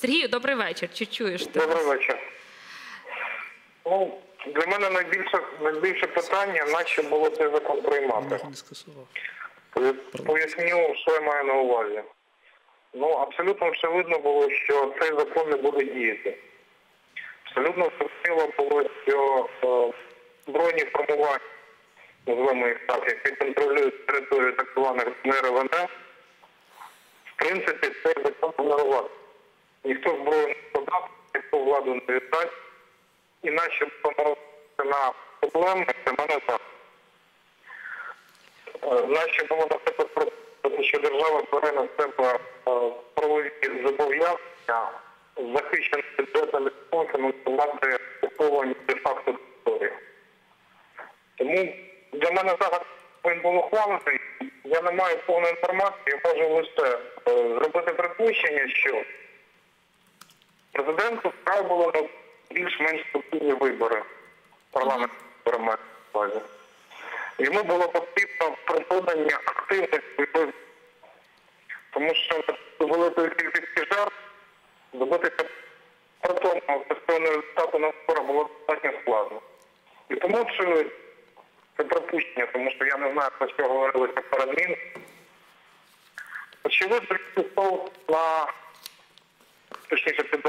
Сергію, добрий вечір. Чи чуєш ти? Добрий вечір. Ну, для мене найбільше, найбільше питання, нащо було цей закон приймати. не Поясню, що я маю на увазі. Ну, абсолютно очевидно було, що цей закон не буде діяти. Абсолютно зрозуміло було, що е, збройні формування, називаємо їх так, які контролюють територію так званих ДНР в принципі, цей закон ignorувати. Ніхто зброю не подав, ніхто владу не віддасть. І наші поморозити на проблеми, це мене так. Е, Наші було наприклад про що держава бере на себе е, правові зобов'язання захищені бюджетним фінансувати окуповані де-факто території. Тому для мене зараз він був ухвалений. Я не маю повної інформації, я можу лише е, зробити припущення, що президенту було на більш-менш спокійні вибори парламенту базі. Йому було потрібно припинення активних виборів, тому що великої кількості жертв добитися протонного ефективного результату на виборах було достатньо складно. І тому чи це припущення, тому що я не знаю, про що говорилося перед ним. Очевидно, що на точніше під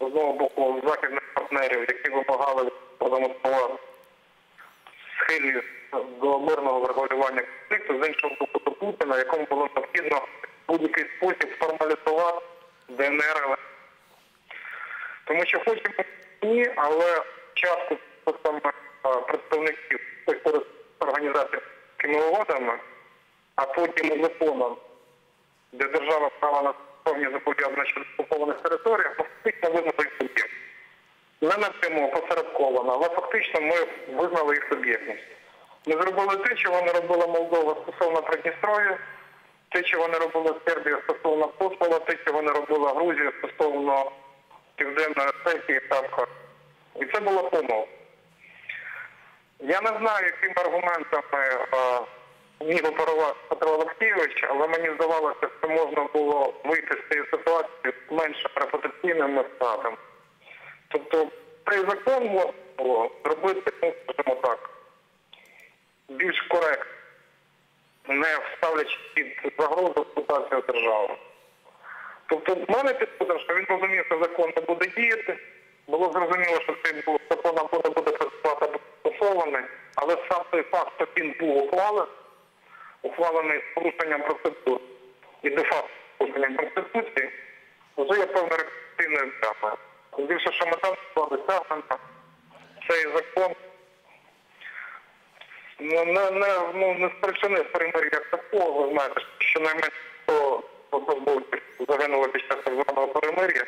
з одного боку західних партнерів, які вимагали продемонструвати схильність до мирного врегулювання конфлікту, з іншого боку до Путіна, якому було необхідно будь-який спосіб формалізувати ДНР. Тому що хочемо ні, але е, представників організацій угодами, а потім законом, де держава права на повні зобов'язання щодо окупованих територіях, фактично визнали суб'єкт. Не напряму посередковано, але фактично ми визнали їх суб'єктність. Ми зробили те, чого не робила Молдова стосовно Придністров'я, те, чого не робила Сербія стосовно Косово, те, чого не робила Грузія стосовно Південної Осетії та. І це було помилка. Я не знаю, якими аргументами е, міг Петро Олексійович, але мені здавалося, що можна було вийти з цієї ситуації з менш репутаційними статами. Тобто цей закон можна було зробити, ну, скажімо так, більш коректно, не ставлячи під загрозу репутацію держави. Тобто в мене підходить, що він розумів, що закон не буде діяти. Було зрозуміло, що цей закон або буде працювати або стосований, але сам той факт, що він був ухвалений, ухвалений з порушенням процедур і де-факто з порушенням Конституції, вже є певна репутаційною травмою. Більше, що мета була досягнена, цей закон ну, не, не, ну, не спричинив примир'я як такого, ви знаєте, що найменше 100 посадовців загинуло під час так званого перемир'я.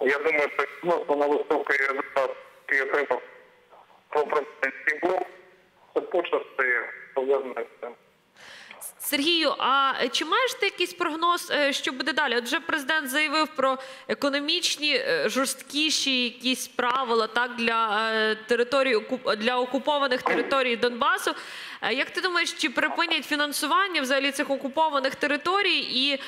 Я думаю, що відносно на високий результат, який отримав пропрезидентський блок, це почасти пов'язане з. Сергію, а чи маєш ти якийсь прогноз, е, що буде далі? От вже президент заявив про економічні е, жорсткіші якісь правила так для е, території для окупованих територій Донбасу. Як ти думаєш, чи припинять фінансування взагалі цих окупованих територій, і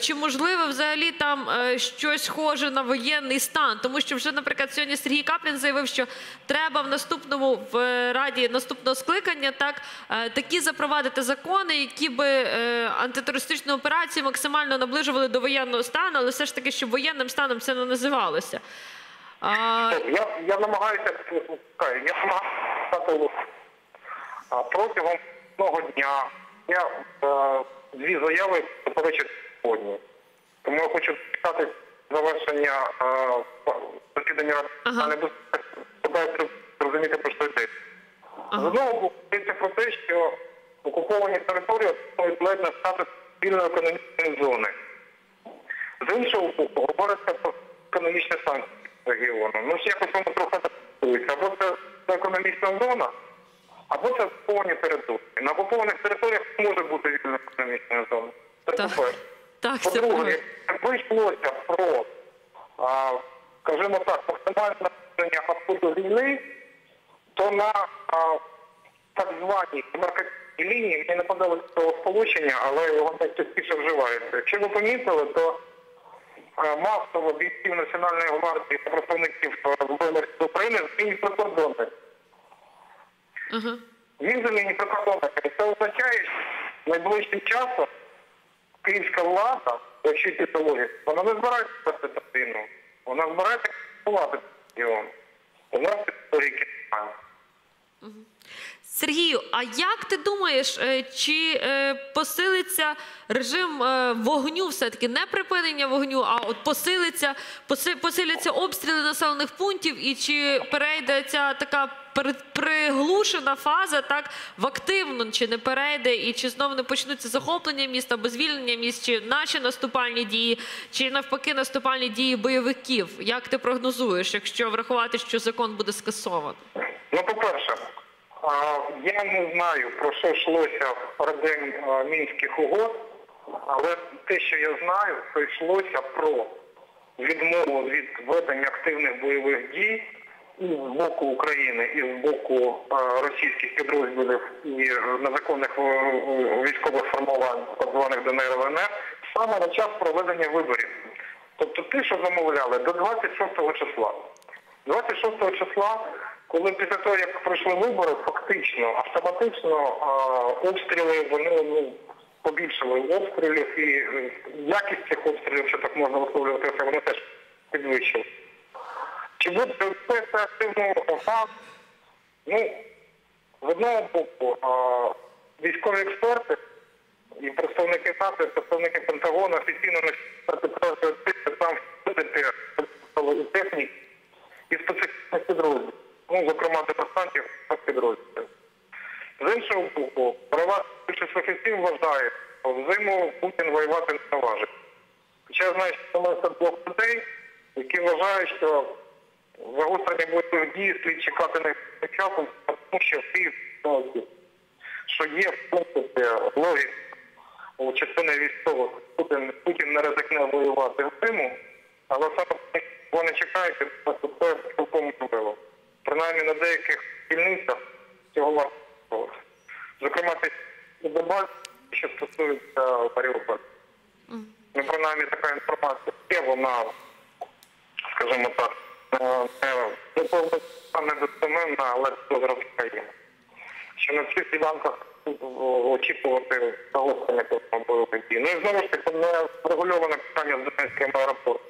чи можливо взагалі там щось схоже на воєнний стан? Тому що вже, наприклад, сьогодні Сергій Каплін заявив, що треба в наступному в раді наступного скликання так такі запровадити закони, які би е, антитерористичну операцію максимально наближували до воєнного стану, але все ж таки, щоб воєнним станом це не називалося. А, Я, я намагаюся я намагаюся протягом одного дня. Я е, дві заяви заперечу сьогодні. Тому я хочу чекати завершення е, засідання ради Ага. не безпеки, зрозуміти про що йдеться. З одного боку, йдеться про те, що окуповані території ледь на статус спільної економічної зони. З іншого боку, говориться про економічні санкції регіону. Ну, ж якось воно трохи стосується. Або це економічна зона, або це окуповані території. На окупованих територіях може бути вільна економічна зона. Це Так. по-перше. Так, По-друге, якби йшлося про, а, скажімо так, максимальне абсурду війни, то на а, так званій демаркаційній лінії мені не подалося цього сполучення, але його найчастіше вживається. Якщо ви помітили, то е, масово бійців Національної гвардії та представників е, Збройних Сил України з лінії прикордонних. Ага. Він за лінії прикордонника. І Це означає, що найближчим часом київська влада, якщо йти по логіці, вона не збирається вести війну. Вона збирається контролювати регіон. У нас історики немає. Сергію, а як ти думаєш, е, чи е, посилиться режим е, вогню, все-таки не припинення вогню, а от посилиться, поси- посиляться обстріли населених пунктів, і чи перейде ця така приглушена фаза так в активну, чи не перейде, і чи знову не почнуться захоплення міста або звільнення міст, чи наші наступальні дії, чи навпаки наступальні дії бойовиків? Як ти прогнозуєш, якщо врахувати, що закон буде скасований? Ну, по-перше, а, я не знаю, про що йшлося в день мінських угод, але те, що я знаю, то йшлося про відмову від ведення активних бойових дій і з боку України, і з боку російських підрозділів і е, незаконних е, е, військових формувань, так званих ДНР ЛНР, саме на час проведення виборів. Тобто ті, що замовляли до 26 числа. 26 числа, коли після того, як пройшли вибори, фактично, автоматично обстріли, вони ну, побільшили обстрілів і е, якість цих обстрілів, якщо так можна висловлюватися, вони теж підвищили. Чи буде це це активно? Ну, з одного боку, військові експерти і представники НАТО, і представники Пентагону офіційно не що там і техніки і специфічних підрозділів, ну, зокрема диверсантів та підрозділів. З іншого боку, права більшість фахівців вважає, що взиму Путін воювати не наважить. Хоча що це двох людей, які вважають, що загострення бойових дій слід чекати не часом, тому що всі що є в принципі логіка у частини військових Путін, Путін не ризикне воювати в зиму, але саме вони чекають, що це цілком можливо. Принаймні на деяких дільницях цього варто. Зокрема, ти добавь, що стосується Маріуполя. Ну, принаймні така інформація є, вона, скажімо так, е, не повністю недостеменно, але розробка є. Що на цих ділянках очікувати загострення бойових дій. Ну і знову ж таки, не врегульоване питання з Донецьким аеропортом.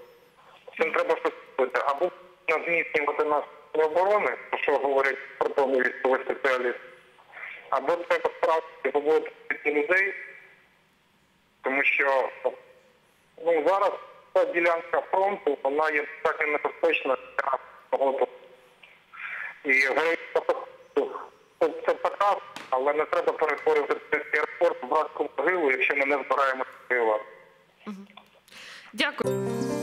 Цим треба щось робити. Або зміцнювати наші оборони, про що говорять притомні військові спеціалісти, або треба справді виводити людей, тому що ну, зараз ця ділянка фронту, вона є достатньо небезпечна для погоду. І це, така, але не треба перетворювати аеропорт в братську могилу, якщо ми не збираємося воювати. Дякую.